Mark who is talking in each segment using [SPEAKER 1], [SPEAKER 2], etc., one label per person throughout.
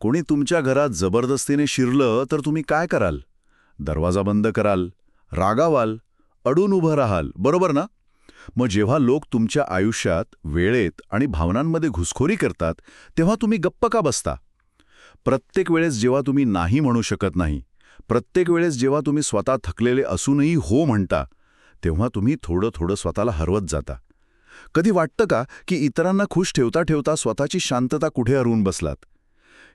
[SPEAKER 1] कोणी तुमच्या घरात जबरदस्तीने शिरलं तर तुम्ही काय कराल? दरवाजा बंद कराल रागावाल अडून उभं राहाल बरोबर ना? मग जेव्हा लोक तुमच्या आयुष्यात वेळेत आणि भावनांमध्ये घुसखोरी करतात तेव्हा तुम्ही गप्प का बसता? प्रत्येक वेळेस जेव्हा तुम्ही नाही म्हणू शकत नाही प्रत्येक वेळेस जेव्हा तुम्ही स्वतः थकलेले असूनही हो म्हणता तेव्हा तुम्ही थोडं थोडं स्वतःला हरवत जाता. कधी वाटतं का की इतरांना खुश ठेवता ठेवता स्वतःची शांतता कुठे हरवून बसलात?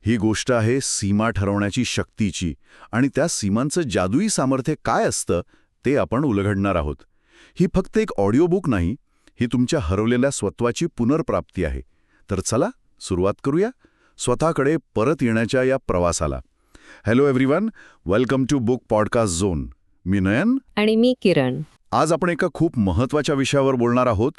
[SPEAKER 1] ही गोष्ट आहे सीमा ठरवण्याची शक्तीची. आणि त्या सीमांचं जादुई सामर्थ्य काय असतं ते आपण उलगडणार आहोत. ही फक्त एक ऑडिओ बुक नाही ही तुमच्या हरवलेल्या स्वत्वाची पुनर्प्राप्ती आहे. तर चला सुरुवात करूया. स्वतःकडे परत येण्याच्या या प्रवासाला. Hello everyone welcome to book podcast zone मी नयन.
[SPEAKER 2] आणि मी किरण.
[SPEAKER 1] आज आपण एका खूप महत्त्वाच्या विषयावर बोलणार आहोत.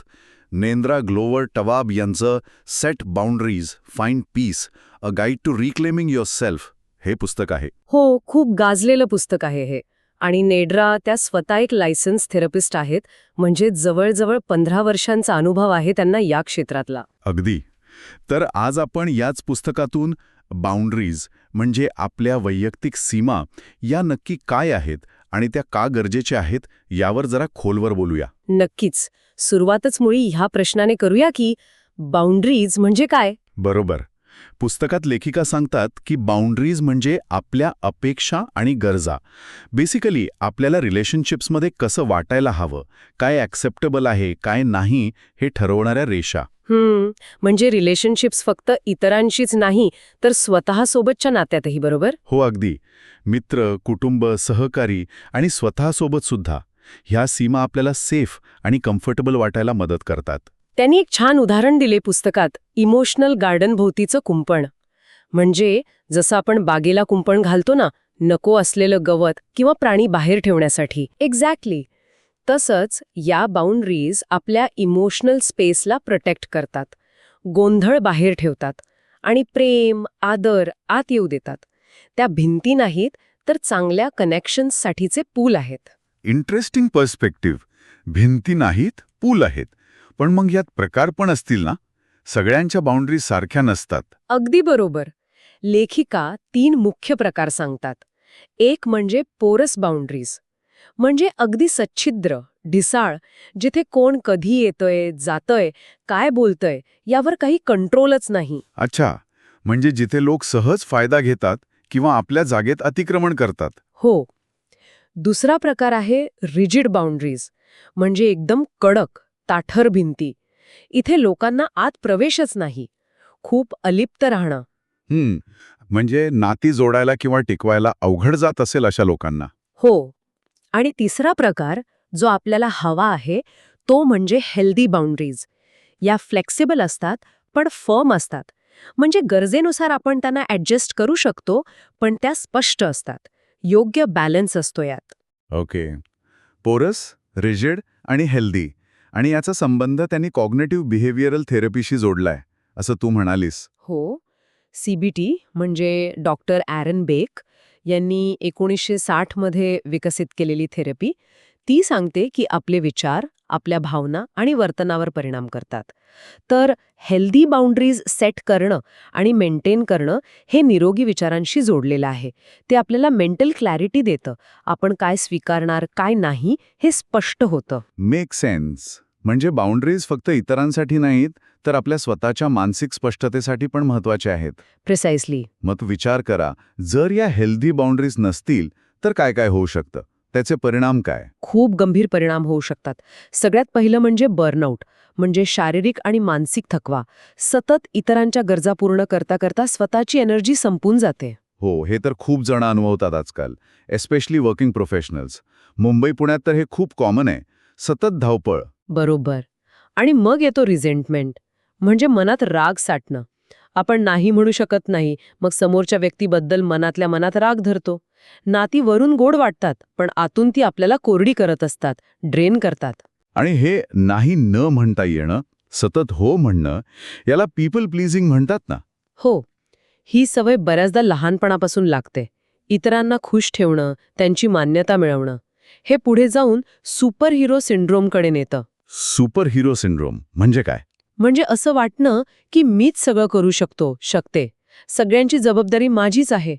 [SPEAKER 1] नेंद्रा ग्लोवर टवाब यांचं set boundaries find peace a guide to reclaiming yourself हे पुस्तक आहे.
[SPEAKER 2] हो खूप गाजलेलं पुस्तक आहे हे. आणि नेड्रा त्या स्वतः एक लायसन्स थेरपिस्ट आहेत म्हणजे जवळजवळ पंधरा वर्षांचा अनुभव आहे त्यांना या क्षेत्रातला.
[SPEAKER 1] अगदी. तर आज आपण याच पुस्तकातून बाउंड्रीज म्हणजे आपल्या वैयक्तिक सीमा या नक्की काय आहेत आणि त्या का गरजेच्या आहेत यावर जरा खोलवर बोलूया.
[SPEAKER 2] नक्कीच. सुरुवातच मुळी ह्या प्रश्नाने करूया की बाउंड्रीज म्हणजे काय?
[SPEAKER 1] बरोबर. पुस्तकात लेखिका सांगतात की बाउंड्रीज म्हणजे आपल्या अपेक्षा आणि गरजा. बेसिकली आपल्याला रिलेशनशिप्समध्ये कसं वाटायला हवं काय ॲक्सेप्टेबल आहे काय नाही हे ठरवणाऱ्या रेषा.
[SPEAKER 2] हम्म. म्हणजे रिलेशनशिप्स फक्त इतरांशीच नाही तर स्वतःसोबतच्या नात्यातही बरोबर?
[SPEAKER 1] हो अगदी. मित्र कुटुंब सहकारी आणि स्वतःसोबत सुद्धा. ह्या सीमा आपल्याला सेफ आणि कम्फर्टेबल वाटायला मदत करतात.
[SPEAKER 2] त्यांनी एक छान उदाहरण दिले पुस्तकात इमोशनल गार्डन भोवतीचं कुंपण. म्हणजे जसं आपण बागेला कुंपण घालतो ना नको असलेलं गवत किंवा प्राणी बाहेर ठेवण्यासाठी. एक्झॅक्टली. तसंच या बाउंड्रीज आपल्या इमोशनल स्पेसला प्रोटेक्ट करतात. गोंधळ बाहेर ठेवतात आणि प्रेम आदर आत येऊ देतात. त्या भिंती नाहीत तर चांगल्या कनेक्शन्ससाठीचे पूल आहेत.
[SPEAKER 1] इंटरेस्टिंग पर्स्पेक्टिव्ह भिंती नाहीत पूल आहेत. पण मग यात प्रकार पण असतील ना? सगळ्यांच्या बाउंड्री सारख्या नसतात.
[SPEAKER 2] अगदी बरोबर. लेखिका तीन मुख्य प्रकार सांगतात. एक म्हणजे पोरस बाउंड्रीज म्हणजे अगदी सच्छिद्र ढिसाळ जिथे कोण कधी येतोय जातोय काय बोलतोय यावर काही कंट्रोलच नाही.
[SPEAKER 1] अच्छा म्हणजे जिथे लोक सहज फायदा घेतात किंवा आपल्या जागेत अतिक्रमण करतात.
[SPEAKER 2] हो. दुसरा प्रकार आहे रिजिड बाउंड्रीज म्हणजे एकदम कडक ताठर भिंती. इथे लोकांना आत प्रवेशच नाही खूप अलिप्त राहणं.
[SPEAKER 1] म्हणजे नाती जोडायला किंवा टिकवायला अवघड जात असेल अशा लोकांना.
[SPEAKER 2] हो. आणि तिसरा प्रकार जो आपल्याला हवा आहे तो म्हणजे हेल्दी बाउंड्रीज या फ्लेक्सिबल असतात पण फर्म असतात. म्हणजे गरजेनुसार आपण त्यांना ॲडजस्ट करू शकतो पण त्या स्पष्ट असतात. योग्य बॅलन्स असतो यात.
[SPEAKER 1] ओके. पोरस रिजिड आणि हेल्दी आणि याचा संबंध त्यांनी कॉग्नेटिव्ह बिहेवियरल थेरपीशी जोडलाय असं तू म्हणालीस.
[SPEAKER 2] हो. सीबीटी म्हणजे डॉक्टर ॲरन बेक यांनी एकोणीसशे साठमध्ये विकसित केलेली थेरपी ती सांगते की आपले विचार आपल्या भावना आणि वर्तनावर परिणाम करतात. तर हेल्दी बाउंड्रीज सेट करणं आणि मेंटेन करणं हे निरोगी विचारांशी जोडलेलं आहे. ते आपल्याला मेंटल क्लॅरिटी देतं आपण काय स्वीकारणार काय नाही हे स्पष्ट होतं.
[SPEAKER 1] मेक सेन्स म्हणजे बाउंड्रीज फक्त इतरांसाठी नाहीत तर आपल्या स्वतःच्या मानसिक स्पष्टतेसाठी पण महत्त्वाचे आहेत.
[SPEAKER 2] प्रिसाइसली
[SPEAKER 1] मग विचार करा जर या हेल्दी बाउंड्रीज नसतील तर काय काय होऊ शकतं? त्याचे परिणाम काय?
[SPEAKER 2] खूप गंभीर परिणाम होऊ शकतात. सगळ्यात पहिलं म्हणजे बर्नआउट म्हणजे शारीरिक आणि मानसिक थकवा. सतत इतरांच्या गरजा पूर्ण करता करता स्वतःची एनर्जी संपून जाते.
[SPEAKER 1] हो हे तर खूप जण अनुभवतात आजकाल एस्पेशली वर्किंग प्रोफेशनल्स मुंबई पुण्यात तर हे खूप कॉमन आहे. सतत धावपळ.
[SPEAKER 2] बरोबर. आणि मग येतो रिझेंटमेंट म्हणजे मनात राग साठणं. आपण नाही म्हणू शकत नाही मग समोरच्या व्यक्तीबद्दल मनातल्या मनात राग धरतो. नाती वरून गोड वाटतात पण आतून ती आपल्याला कोरडी करत असतात ड्रेन करतात.
[SPEAKER 1] आणि हे नाही न म्हणता येणं सतत हो म्हणणं याला पीपल प्लीजिंग म्हणतात ना?
[SPEAKER 2] हो. ही सवय बऱ्याचदा लहानपणापासून लागते. इतरांना खुश ठेवणं त्यांची मान्यता मिळवणं. हे पुढे जाऊन सुपर हिरो सिंड्रोमकडे नेतं.
[SPEAKER 1] सुपर हिरो सिंड्रोम म्हणजे काय?
[SPEAKER 2] म्हणजे असं वाटणं की मीच सगळं करू शकतो शकते. सगळ्यांची जबाबदारी माझीच आहे.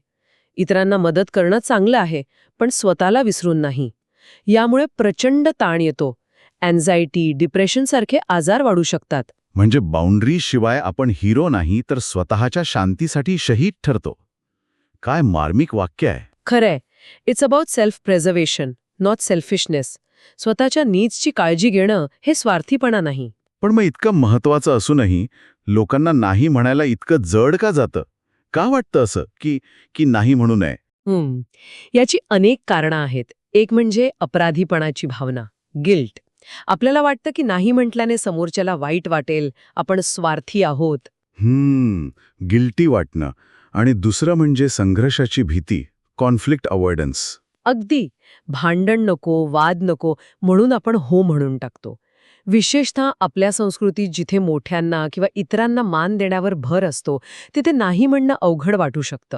[SPEAKER 2] इतरांना मदत करणं चांगलं आहे पण स्वतःला विसरून नाही. यामुळे प्रचंड ताण येतो. अँझायटी डिप्रेशनसारखे आजार वाढू शकतात.
[SPEAKER 1] म्हणजे बाउंड्री शिवाय आपण हिरो नाही तर स्वतःच्या शांतीसाठी शहीद ठरतो. काय मार्मिक वाक्य आहे.
[SPEAKER 2] खरंय it's about self preservation not selfishness स्वतःच्या नीड्सची काळजी घेणं हे स्वार्थीपणा नाही.
[SPEAKER 1] पण मग इतकं महत्वाचं असूनही लोकांना नाही म्हणायला इतकं जड का जातं? का वाटतं असं की की नाही म्हणू नये.
[SPEAKER 2] याची अनेक कारणं आहेत. एक म्हणजे अपराधीपणाची भावना गिल्ट. आपल्याला वाटतं की नाही म्हटल्याने समोरच्याला वाईट वाटेल आपण स्वार्थी आहोत.
[SPEAKER 1] हम्म. गिल्टी वाटणं. आणि दुसरं म्हणजे संघर्षाची भीती कॉन्फ्लिक्ट अवॉइडन्स.
[SPEAKER 2] अगदी. भांडण नको वाद नको म्हणून आपण हो म्हणून टाकतो. विशेषतः आपल्या संस्कृतीत जिथे मोठ्यांना किंवा इतरांना मान देण्यावर भर असतो तिथे नाही म्हणणं अवघड वाटू शकतं.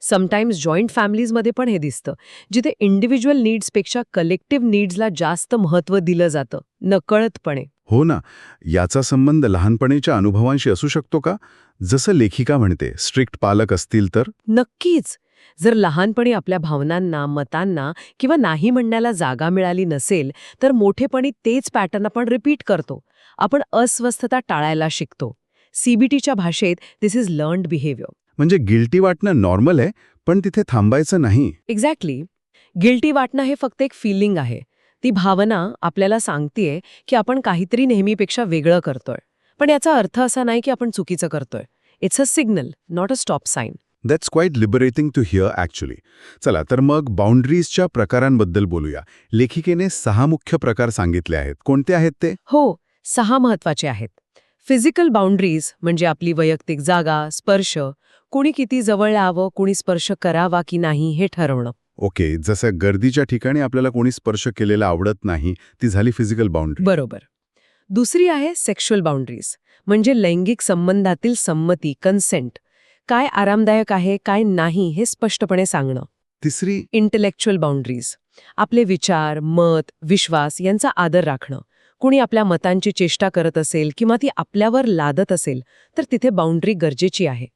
[SPEAKER 2] समटाईम्स जॉईंट फॅमिलीजमध्ये पण हे दिसतं जिथे इंडिव्हिज्युअल नीड्सपेक्षा कलेक्टिव्ह नीड्सला जास्त महत्त्व दिलं जातं नकळतपणे.
[SPEAKER 1] हो ना याचा संबंध लहानपणीच्या अनुभवांशी असू शकतो का? जसं लेखिका म्हणते स्ट्रिक्ट पालक असतील तर?
[SPEAKER 2] नक्कीच. जर लहानपणी आपल्या भावनांना मतांना किंवा नाही म्हणण्याला जागा मिळाली नसेल तर मोठेपणी तेच पॅटर्न आपण रिपीट करतो. आपण अस्वस्थता टाळायला शिकतो. सीबीटीच्या भाषेत दिस इज लर्न्ड बिहेवियर
[SPEAKER 1] म्हणजे गिल्टी वाटणं नॉर्मल आहे पण तिथे थांबायचं नाही.
[SPEAKER 2] एक्झॅक्टली गिल्टी वाटणं हे फक्त एक फिलिंग आहे. ती भावना आपल्याला सांगतेय की आपण काहीतरी नेहमीपेक्षा वेगळं करतोय. पण याचा अर्थ असा नाही की आपण चुकीचं करतोय. It's a signal not a stop sign
[SPEAKER 1] that's quite liberating to hear actually चला तर मग बाउंड्रीजच्या प्रकारांबद्दल बोलूया. लेखिकेने सहा मुख्य प्रकार सांगितले आहेत. कोणते आहेत ते?
[SPEAKER 2] हो सहा महत्त्वाचे आहेत. फिजिकल बाउंड्रीज म्हणजे आपली वैयक्तिक जागा स्पर्श कुणी किती जवळ यावं कुणी स्पर्श करावा की नाही हे ठरवणं.
[SPEAKER 1] ओके जसं गर्दीच्या ठिकाणी आपल्याला कोणी स्पर्श केलेला आवडत नाही ती झाली फिजिकल बाउंड्री
[SPEAKER 2] बरोबर. दुसरी आहे सेक्शुअल बाउंड्रीज म्हणजे लैंगिक संबंधातील संमती कन्सेंट काय आरामदायक आहे काय नाही हे स्पष्टपणे सांगणं.
[SPEAKER 1] तिसरी
[SPEAKER 2] इंटेलेक्च्युअल बाउंड्रीज आपले विचार मत विश्वास यांचा आदर राखणं. कुणी आपल्या मतांची चेष्टा करत असेल किंवा ती आपल्यावर लादत असेल तर तिथे बाउंड्री गरजेची आहे.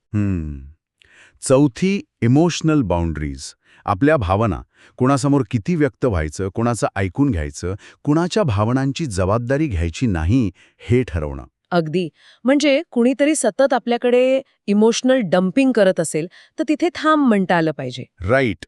[SPEAKER 1] चौथी इमोशनल बाउंड्रीज आपल्या भावना. कुणासमोर किती व्यक्त व्हायचं कुणाचं ऐकून घ्यायचं कुणाच्या भावनांची जबाबदारी घ्यायची नाही हे ठरवणं.
[SPEAKER 2] अगदी. म्हणजे कुणीतरी सतत आपल्याकडे इमोशनल डम्पिंग करत असेल तर तिथे थांब म्हणता आलं पाहिजे.
[SPEAKER 1] राईट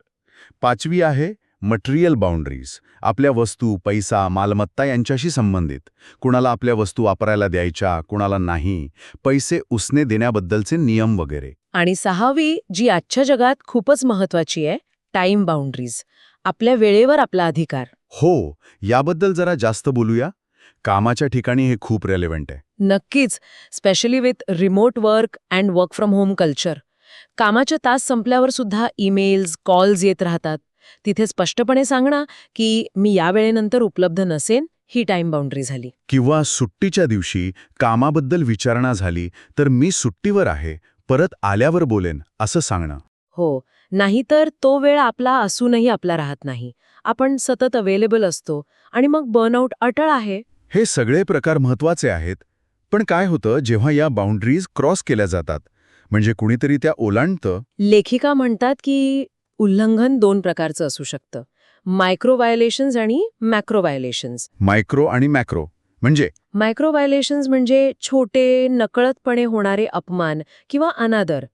[SPEAKER 1] पाचवी आहे मटेरियल बाउंड्रीज आपल्या वस्तू पैसा मालमत्ता यांच्याशी संबंधित. कुणाला आपल्या वस्तू वापरायला द्यायच्या कुणाला नाही. पैसे उसने देण्याबद्दलचे नियम वगैरे.
[SPEAKER 2] आणि सहावी जी आजच्या जगात खूपच महत्वाची आहे टाइम बाउंड्रीज आपल्या वेळेवर आपला अधिकार.
[SPEAKER 1] हो याबद्दल जरा जास्त बोलूया. कामाच्या ठिकाणी हे खूप रेलेव्हंट आहे.
[SPEAKER 2] नक्कीच specially with remote work and work from home culture कामाचे तास संपल्यावर सुद्धा ईमेल्स कॉल्स येत राहतात. तिथे स्पष्टपणे सांगणं की मी या वेळेनंतर उपलब्ध नसेन ही टाइम बाउंड्री झाली.
[SPEAKER 1] किंवा सुट्टीच्या दिवशी कामाबद्दल विचारणा झाली तर मी सुट्टीवर आहे परत आल्यावर बोलेन असं सांगणं.
[SPEAKER 2] हो नाहीतर तो वेळ आपला असूनही आपला राहत नाही. आपण सतत अवेलेबल असतो आणि मग बर्नआउट अटळ आहे.
[SPEAKER 1] हे सगळे प्रकार महत्त्वाचे आहेत पण काय होतं जेव्हा या बाउंड्रीज क्रॉस केल्या जातात? म्हणजे कुणीतरी त्या ओलांडतं?
[SPEAKER 2] लेखिका म्हणतात की उल्लंघन दोन प्रकारचं असू शकतं. मायक्रो व्हायोलेशन्स आणि मॅक्रो व्हायोलेशन्स
[SPEAKER 1] मायक्रो आणि मॅक्रो म्हणजे?
[SPEAKER 2] मायक्रो व्हायोलेशन्स म्हणजे छोटे नकळतपणे होणारे अपमान किंवा अनादर.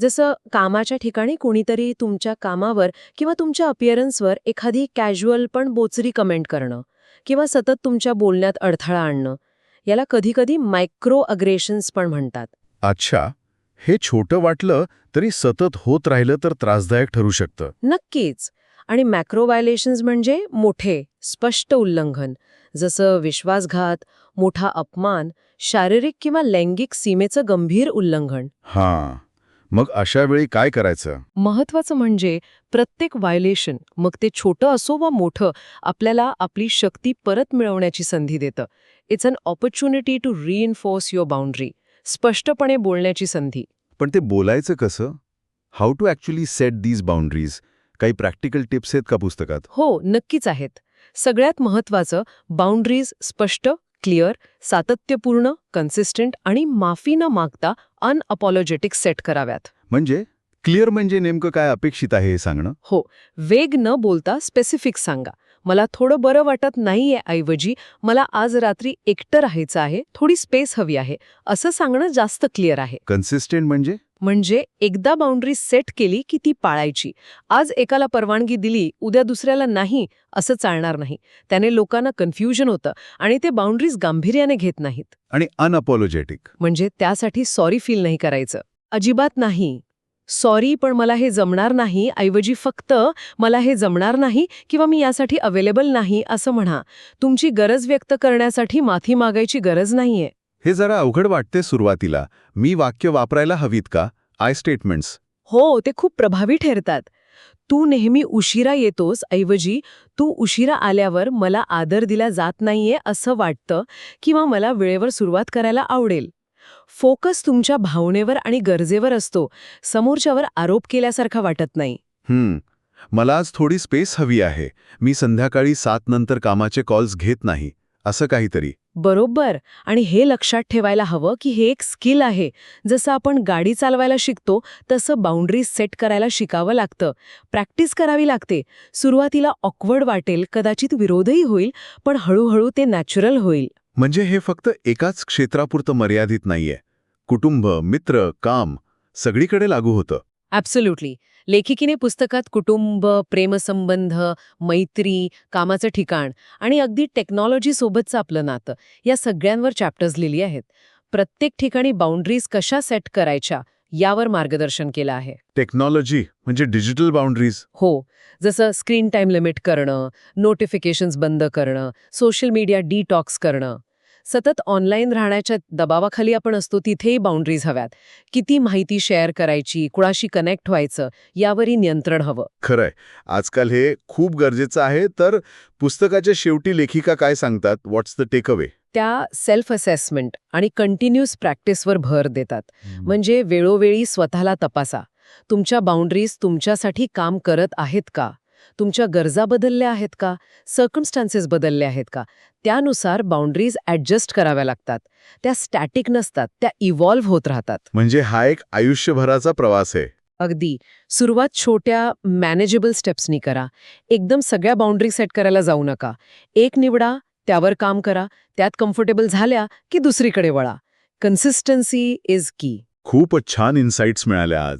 [SPEAKER 2] जसं कामाच्या ठिकाणी कुणीतरी तुमच्या कामावर किंवा तुमच्या अपिअरन्सवर एखादी कॅज्युअल पण बोचरी कमेंट करणं किंवा सतत तुमच्या बोलण्यात अडथळा आणणं. याला कधीकधी मायक्रो अग्रेशन्स पण म्हणतात.
[SPEAKER 1] अच्छा हे छोटं वाटलं तरी सतत होत राहिलं तर त्रासदायक ठरू शकतं.
[SPEAKER 2] नक्कीच. आणि मॅक्रो व्हायोलेशन्स म्हणजे मोठे स्पष्ट उल्लंघन जसं विश्वासघात मोठा अपमान शारीरिक किंवा लैंगिक सीमेचं गंभीर उल्लंघन.
[SPEAKER 1] हां. मग अशा वेळी काय करायचं?
[SPEAKER 2] महत्वाचं म्हणजे प्रत्येक व्हायोलेशन मग ते छोटं असो वा मोठं आपल्याला आपली शक्ती परत मिळवण्याची संधी देतं. It's an opportunity to reinforce your boundary स्पष्टपणे बोलण्याची संधी.
[SPEAKER 1] पण ते बोलायचं कसं? How to actually set these boundaries काही प्रॅक्टिकल टिप्स आहेत का पुस्तकात?
[SPEAKER 2] हो नक्कीच आहेत. सगळ्यात महत्वाचं बाउंड्रीज स्पष्ट क्लिअर सातत्यपूर्ण कन्सिस्टंट आणि माफी न मागता अनअपॉलॉजेटिक सेट कराव्यात.
[SPEAKER 1] म्हणजे क्लिअर म्हणजे नेमकं काय अपेक्षित आहे हे सांगणं?
[SPEAKER 2] हो वेग न बोलता स्पेसिफिक सांगा. मला थोडं बरं वाटत नाहीये ऐवजी मला आज रात्री एकटं राहायचं आहे थोडी स्पेस हवी आहे असं सांगणं जास्त क्लिअर आहे.
[SPEAKER 1] कन्सिस्टंट म्हणजे?
[SPEAKER 2] म्हणजे एकदा बाउंड्री सेट केली की ती पाळायची. आज एकाला परवानगी दिली उद्या दुसऱ्याला नाही असं चालणार नाही. त्याने लोकांना कन्फ्युजन होतं आणि ते बाउंड्रीज गांभीर्याने घेत नाहीत.
[SPEAKER 1] आणि अनअपॉलॉजेटिक
[SPEAKER 2] म्हणजे त्यासाठी सॉरी फील नाही करायचं. अजिबात नाही. सॉरी पण मला हे जमणार नाही ऐवजी फक्त मला हे जमणार नाही किंवा मी यासाठी अवेलेबल नाही असं म्हणा. तुमची गरज व्यक्त करण्यासाठी माफी मागायची गरज नाहीये.
[SPEAKER 1] हे जरा अवघड वाटते सुरुवातीला. मी वाक्य वापरायला हवीत का? आय स्टेटमेंट्स
[SPEAKER 2] हो ते खूप प्रभावी ठरतात. तू नेहमी उशिरा येतोस ऐवजी तू उशिरा आल्यावर मला आदर दिला जात नाहीये असं वाटतं किंवा मला वेळेवर सुरुवात करायला आवडेल. फोकस तुमच्या भावनेवर आणि गरजेवर असतो. समोरच्यावर आरोप केल्यासारखा वाटत नाही.
[SPEAKER 1] हम्म. मला आज थोडी स्पेस हवी आहे. मी संध्याकाळी सात नंतर कामाचे कॉल्स घेत नाही. असं काहीतरी.
[SPEAKER 2] बरोबर. आणि हे लक्षात ठेवायला हवं की हे एक स्किल आहे. जसं आपण गाडी चालवायला शिकतो तसं बाउंड्रीज सेट करायला शिकावं लागतं. प्रॅक्टिस करावी लागते. सुरुवातीला ऑकवर्ड वाटेल कदाचित विरोधही होईल पण हळूहळू ते नॅचरल होईल.
[SPEAKER 1] म्हणजे हे फक्त एकाच क्षेत्रापुरतं मर्यादित नाहीये. कुटुंब मित्र काम सगळीकडे लागू होतं.
[SPEAKER 2] ॲब्सोल्युटली लेखिकीने पुस्तकात कुटुंब प्रेमसंबंध मैत्री कामाचं ठिकाण आणि अगदी टेक्नॉलॉजीसोबतचं आपलं नातं या सगळ्यांवर चॅप्टर्स लिहिली आहेत. प्रत्येक ठिकाणी बाउंड्रीज कशा सेट करायच्या यावर मार्गदर्शन केलं आहे.
[SPEAKER 1] टेक्नॉलॉजी म्हणजे डिजिटल बाउंड्रीज
[SPEAKER 2] हो. जसं स्क्रीन टाईम लिमिट करणं नोटिफिकेशन्स बंद करणं सोशल मीडिया डिटॉक्स करणं. सतत ऑनलाईन राहण्याच्या दबावाखाली आपण असतो तिथेही बाउंड्रीज हव्यात. किती माहिती शेअर करायची कुणाशी कनेक्ट व्हायचं यावरही नियंत्रण हवं.
[SPEAKER 1] खरंय. आजकाल हे खूप गरजेचं आहे तर पुस्तकाच्या शेवटी लेखिका काय सांगतात? व्हॉट्स द टेक अवे
[SPEAKER 2] त्या सेल्फ असेसमेंट आणि कंटिन्युअस प्रॅक्टिसवर भर देतात. म्हणजे वेळोवेळी स्वतःला तपासा. तुमच्या बाउंड्रीज तुमच्यासाठी काम करत आहेत का? तुमच्या गरजा बदलल्या आहेत का? सर्कमस्टान्सेस बदलले आहेत का? त्यानुसार बाउंड्रीज ॲडजस्ट कराव्या लागतात. त्या स्टॅटिक नसतात त्या इव्हॉल्व्ह होत राहतात.
[SPEAKER 1] म्हणजे हा एक आयुष्यभराचा प्रवास आहे.
[SPEAKER 2] अगदी. सुरुवात छोट्या मॅनेजेबल स्टेप्सनी करा. एकदम सगळ्या बाउंड्री सेट करायला जाऊ नका. एक निवडा त्यावर काम करा. त्यात कम्फर्टेबल झाल्या की दुसरीकडे वळा. कन्सिस्टन्सी इज की
[SPEAKER 1] खूपच छान इन्साइट्स मिळाल्या आज.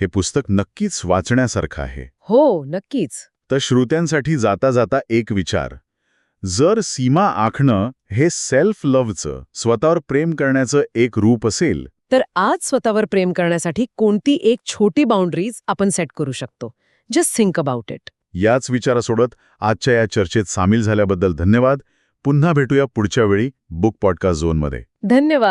[SPEAKER 1] हे पुस्तक नक्कीच वाचण्यासारखं आहे.
[SPEAKER 2] हो नक्कीच.
[SPEAKER 1] तर श्रोत्यांसाठी जाता जाता एक विचार. जर सीमा आखणं हे सेल्फ लव्हचं स्वतःवर प्रेम करण्याचं एक रूप असेल
[SPEAKER 2] तर आज स्वतःवर प्रेम करण्यासाठी कोणती एक छोटी बाउंड्रीज आपण सेट करू शकतो? जस्ट थिंक अबाउट इट
[SPEAKER 1] याच विचारासोबत आजच्या या चर्चेत सामील झाल्याबद्दल धन्यवाद. पुन्हा भेटूया पुढच्या वेळी बुक पॉडकास्ट झोनमध्ये
[SPEAKER 2] धन्यवाद.